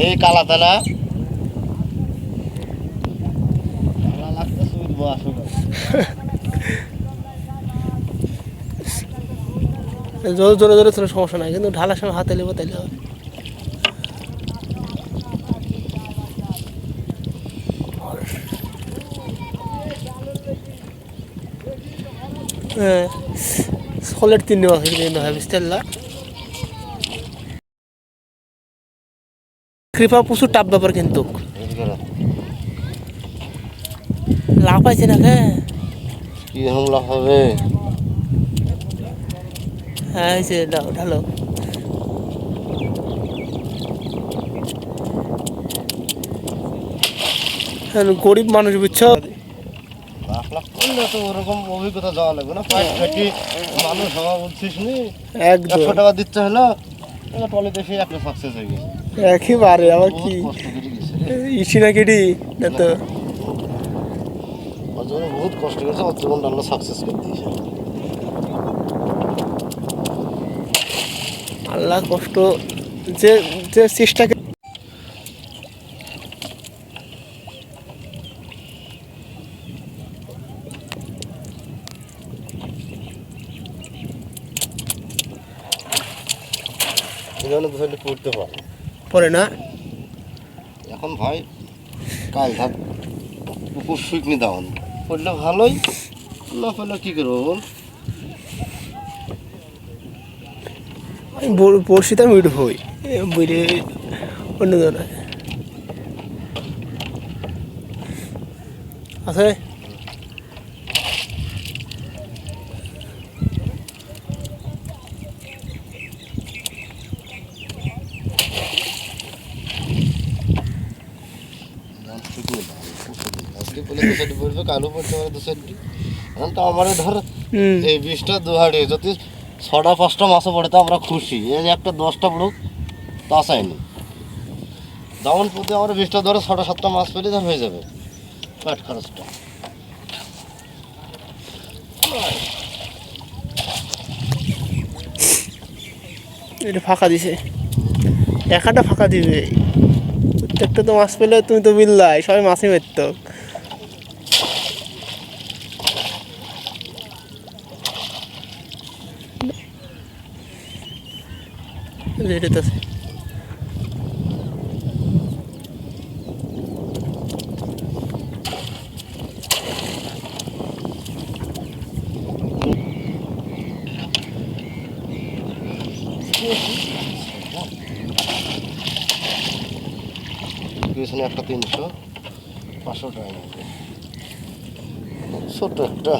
এই কালা তালা জোরে জোরে জোরে তোর সমস্যা নাই। কিন্তু ঢালার সময় হাতে নেব, তাইলে হবে। হ্যাঁ সলের তিন নেওয়া হয়েছে কিন্তু হ্যাভিস্টেল্লা কৃপা প্রচুর টাপ ব্যাপার কিন্তু। লাভ পাইছে না হ্যাঁ কি হামলা হবে? হ্যাঁ হয়েছে দাও ঢালো। গরিব মানুষ বুঝছ? ওরকম অভিজ্ঞতা যাওয়া লাগবে না। পাঁচ খাটি মানুষ হওয়া বলছিস নি। একশো টাকা দিচ্ছে হলো টলে দেশে একটা সাকসেস হয়ে গেছে। একেবারে আবার কি? ইসি না কেডি? না তো। বহুত কষ্ট করেছে আল্লাহ সাকসেস করে দিয়েছে। আল্লাহ কষ্ট যে যে সাইডে পড়তে পারে। পরে না? এখন ভাই কাল ধার পুকুর শুকনি দাওন পড়লে ভালোই না পড়লে কী করব বল? আমি বড়- বড়শিতে আমি উঠে হই। বইরে অন্য ধরনের। আছে ধান শুকনি দাওন আজকে পড়লে দু সাইডে পড়বে কালও পড়তে পারে দু এখন তো আমার ধর এই বিষটা দুহাড়ি যদি ছটা পাঁচটা মাছও পড়ে তো আমরা খুশি। এই যে একটা দশটা পড়ুক তা চাইনি যেমন প্রতি আমার বিষটা ধরে ছটা সাতটা মাছ পেলে ধর হয়ে যাবে পেট খরচটা। এটা ফাঁকা দিছে। একাটা ফাঁকা দিবে। প্রত্যেকটা তো মাছ পেলে তুমি তো বিল্লাই সবাই মাছই মারত। এটা তো আছে। পিছনে একটা তিনশো পাঁচশো টাকা ছোট একটা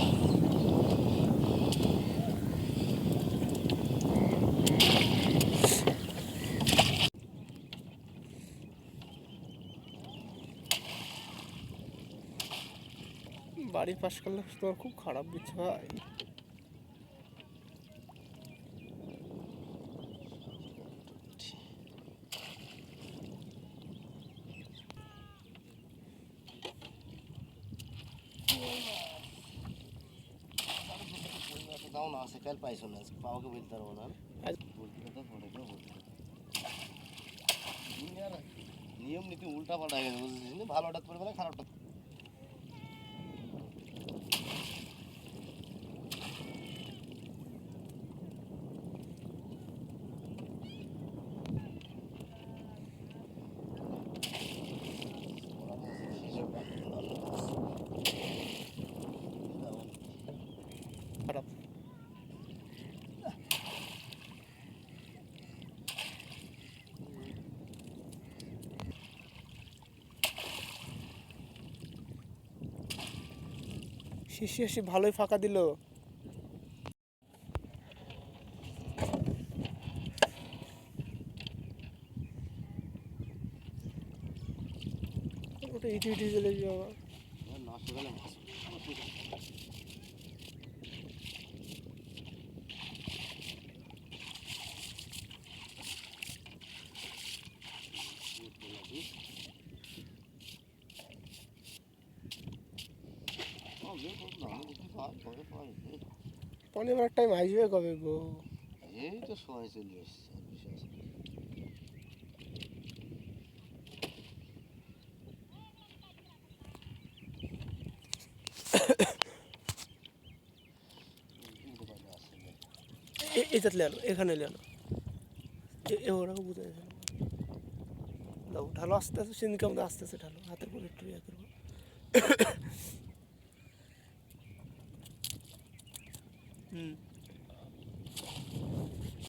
বাড়ি পাশ করলে তোমার খুব খারাপ দিচ্ছে আছে কাল পাইছো না পাওকে বলতে পারব না নিয়ম নীতি উল্টা পাল্টা হয়ে গেছে বুঝেছিস ভালো ভালোটা করবে না খারাপটা শিশি হাসি ভালোই ফাঁকা দিল। ওটা ইটি ইটি চলে যাওয়া পনেরো টাইম আসবে কবে গো? এই তো সময় চলে এসছে এটাতে লেনো এখানে এ ওরকম বুঝে গেছে। ঢালো আস্তে আস্তে সিনকাম আমাদের আস্তে আস্তে ঢালো হাতে করে একটু ইয়ে করব। Mm.